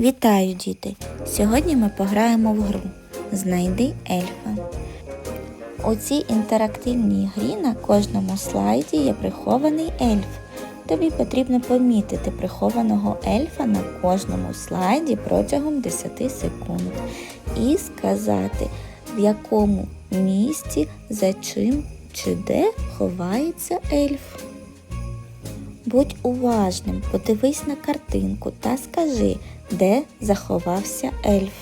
Вітаю, діти! Сьогодні ми пограємо в гру Знайди ельфа. У цій інтерактивній грі на кожному слайді є прихований ельф. Тобі потрібно помітити прихованого ельфа на кожному слайді протягом 10 секунд і сказати, в якому місці, за чим чи де ховається ельф. Будь уважним, подивись на картинку та скажи, де заховався ельф.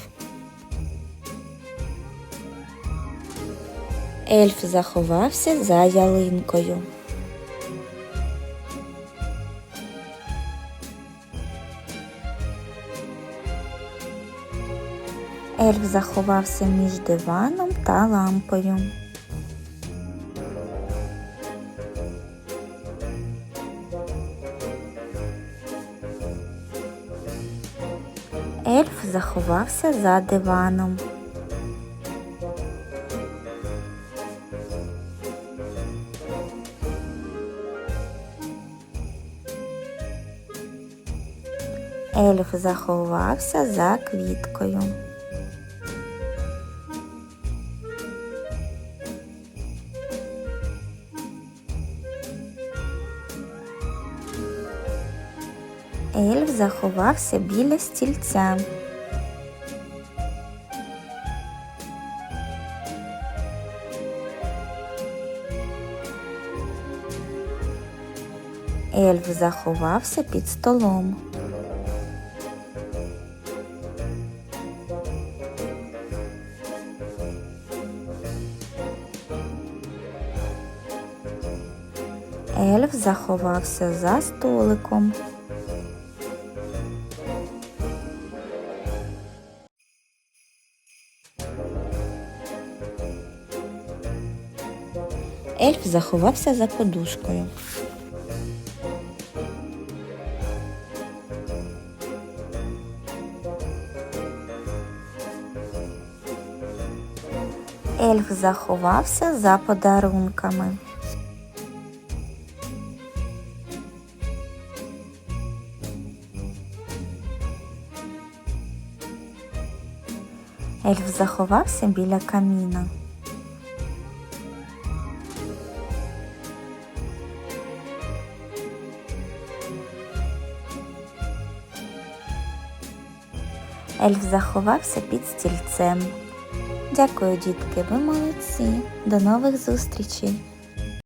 Ельф заховався за ялинкою. Ельф заховався між диваном та лампою. Ельф заховався за диваном. Ельф заховався за квіткою. Ельф заховався біля стільця. Ельф заховався під столом. Ельф заховався за столиком. Ельф заховався за подушкою. Ельф заховався за подарунками. Ельф заховався біля каміна. Ельф заховався під стільцем. Дякую, дітки, ви молодці. До нових зустрічей!